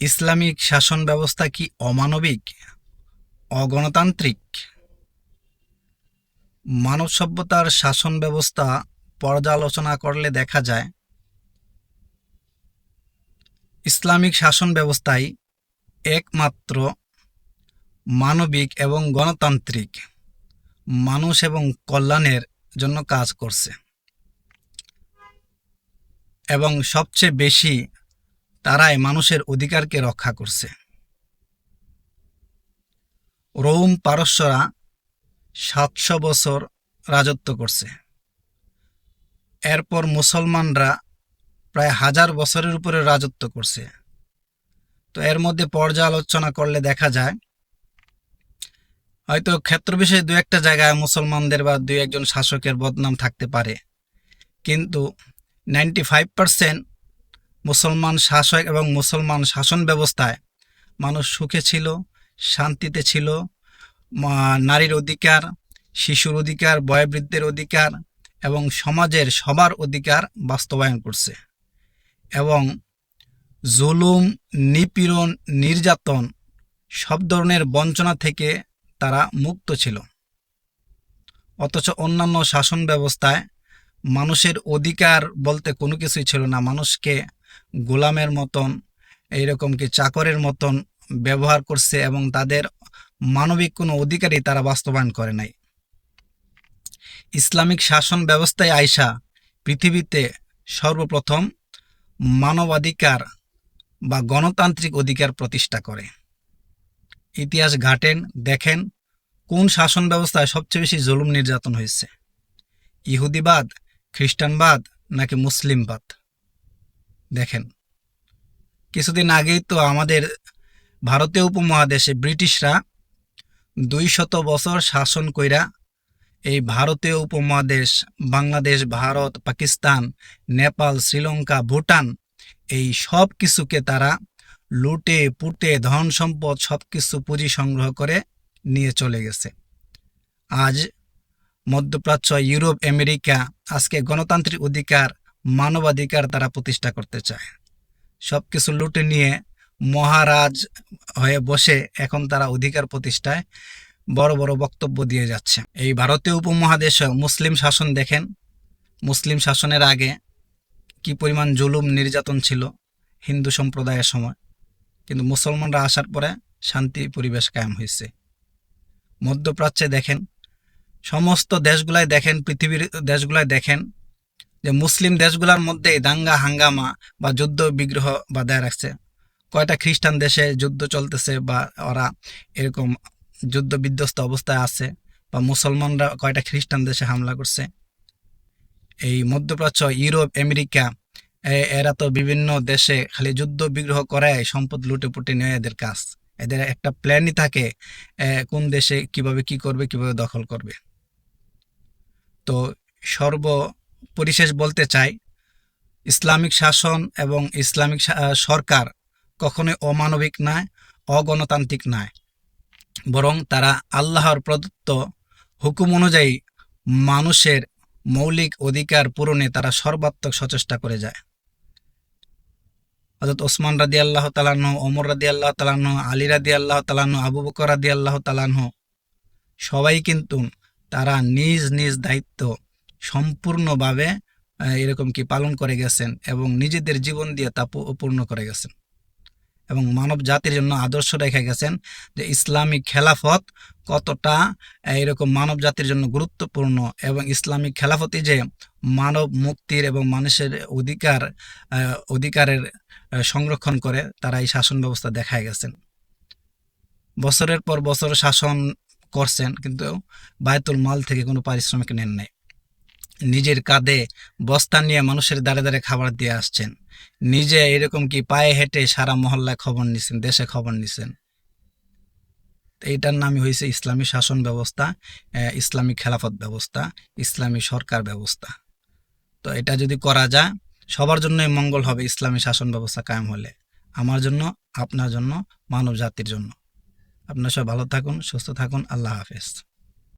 Islamic শাসন ব্যবস্থা কি অমানবিক? অগণতান্ত্রিক? মানব সভ্যতার শাসন ব্যবস্থা পর্যালোচনা করলে দেখা যায়, ইসলামিক শাসন ব্যবস্থায় একমাত্র মানবিক এবং গণতান্ত্রিক মানুষ এবং কল্যাণের জন্য কাজ করছে এবং সবচেয়ে বেশি তারাই মানুষের অধিকারকে রক্ষা করছে। রোম পারস্যরা সাতশো বছর রাজত্ব করছে। এরপর মুসলমানরা প্রায় হাজার বছরের উপরে রাজত্ব করছে। তো এর মধ্যে পর্যালোচনা করলে দেখা যায়, হয়তো ক্ষেত্র বিষয়ে দু একটা জায়গায় মুসলমানদের বা দুই একজন শাসকের বদনাম থাকতে পারে। কিন্তু নাইনটি ফাইভ পার্সেন্ট মুসলমান শাসক এবং মুসলমান শাসন ব্যবস্থায় মানুষ সুখে ছিল, শান্তিতে ছিল নারীর অধিকার, শিশুর অধিকার, বয়োবৃদ্ধের অধিকার এবং সমাজের সবার অধিকার বাস্তবায়ন করছে এবং জুলুম, নিপীড়ন, নির্যাতন সব ধরনের বঞ্চনা থেকে তারা মুক্ত ছিল। অথচ অন্যান্য শাসন ব্যবস্থায় মানুষের অধিকার বলতে কোনো কিছুই ছিল না। মানুষকে গোলামের মতন, এইরকম কি চাকরের মতন ব্যবহার করছে এবং তাদের মানবিক কোনো অধিকারই তারা বাস্তবায়ন করে নাই। ইসলামিক শাসন ব্যবস্থায় আইসা পৃথিবীতে সর্বপ্রথম মানবাধিকার বা গণতান্ত্রিক অধিকার প্রতিষ্ঠা করে। ইতিহাস ঘাটেন, দেখেন কোন শাসন ব্যবস্থায় সবচেয়ে বেশি জুলুম নির্যাতন হয়েছে। ইহুদিবাদ, খ্রিস্টানবাদ নাকি মুসলিমবাদ? দেখেন। কিছুদিন আগেই তো আমাদের ভারতীয় উপমহাদেশে ব্রিটিশরা দুই শত বছর শাসন কইরা এই ভারতীয় উপমহাদেশ, বাংলাদেশ, ভারত, পাকিস্তান, নেপাল, শ্রীলঙ্কা, ভুটান এই সব কিছুকে তারা লুটে পুটে ধন সম্পদ সব কিছু পুঁজি সংগ্রহ করে নিয়ে চলে গেছে। আজ মধ্যপ্রাচ্য, ইউরোপ, আমেরিকা আজকে গণতান্ত্রিক অধিকার মানবাধিকার তারা প্রতিষ্ঠা করতে চায়। সব কিছু লুটে নিয়ে মহারাজ হয়ে বসে এখন তারা অধিকার প্রতিষ্ঠায় বড় বড় বক্তব্য দিয়ে যাচ্ছে। এই ভারতীয় উপমহাদেশে মুসলিম শাসন দেখেন। মুসলিম শাসনের আগে কি পরিমাণ জুলুম নির্যাতন ছিল হিন্দু সম্প্রদায়ের সময়। কিন্তু মুসলমানরা আসার পরে শান্তি পরিবেশ কায়েম হয়েছে। মধ্যপ্রাচ্যে দেখেন, সমস্ত দেশগুলাই দেখেন, পৃথিবীর দেশগুলাই দেখেন যে মুসলিম দেশগুলোর মধ্যে দাঙ্গা, হাঙ্গামা বা যুদ্ধ, বিগ্রহ বাধায় রাখছে। কয়টা খ্রিস্টান দেশে যুদ্ধ চলতেছে বা ওরা এরকম যুদ্ধ বিধ্বস্ত অবস্থায় আছে বা মুসলমানরা কয়টা খ্রিস্টান দেশে হামলা করছে? এই মধ্যপ্রাচ্য, ইউরোপ, আমেরিকা এরা তো বিভিন্ন দেশে খালি যুদ্ধ, বিগ্রহ করে সম্পদ লুটে পুটে নেয় এদের কাজ। এদের একটা প্ল্যানই থাকে কোন দেশে কীভাবে কি করবে, কীভাবে দখল করবে। তো সর্ব পরিশেষ বলতে চাই, ইসলামিক শাসন এবং ইসলামিক সরকার কখনোই অমানবিক নয়, অগণতান্ত্রিক নয়। বরং তারা আল্লাহর প্রদত্ত হুকুম অনুযায়ী মানুষের মৌলিক অধিকার পূরণে তারা সর্বাত্মক সচেষ্টা করে যায়। হজরত ওসমান রাদি আল্লাহ তালাহ ওমর রাদি আল্লাহ তালাহ আলী রাদি আল্লাহ তালাহ আবু বকর রাদি আল্লাহ তালাহ সবাই কিন্তু তারা নিজ নিজ দায়িত্ব সম্পূর্ণভাবে এরকম কি পালন করে গেছেন এবং নিজেদের জীবন দিয়ে তা পূর্ণ করে গেছেন। এবং মানব জাতির জন্য আদর্শ রেখে গেছেন যে ইসলামিক খেলাফত কতটা এরকম মানব জাতির জন্য গুরুত্বপূর্ণ এবং ইসলামিক খেলাফতই যে মানব মুক্তির এবং মানুষের অধিকার অধিকারের সংরক্ষণ করে, তারা এই শাসন ব্যবস্থা দেখায় গেছেন। বছরের পর বছর শাসন করছেন, কিন্তু বায়তুল মাল থেকে কোনো পারিশ্রমিক নেন নাই। নিজের কাঁধে বস্তা নিয়ে মানুষের দাঁড়ে দাঁড়ে খাবার দিয়ে আসছেন। নিজে এরকম কি পায়ে হেঁটে সারা মহল্লায় খবর নিছেন, দেশে খবর নিছেন? এইটার নামই হয়েছে ইসলামী শাসন ব্যবস্থা ইসলামী খেলাফত ব্যবস্থা, ইসলামী সরকার ব্যবস্থা। তো এটা যদি করা যায়, সবার জন্যই মঙ্গল হবে ইসলামী শাসন ব্যবস্থা কায়েম হলে। আমার জন্য, আপনার জন্য মানব জাতির জন্য। আপনার সব ভালো থাকুন, সুস্থ থাকুন, আল্লাহ হাফেজ।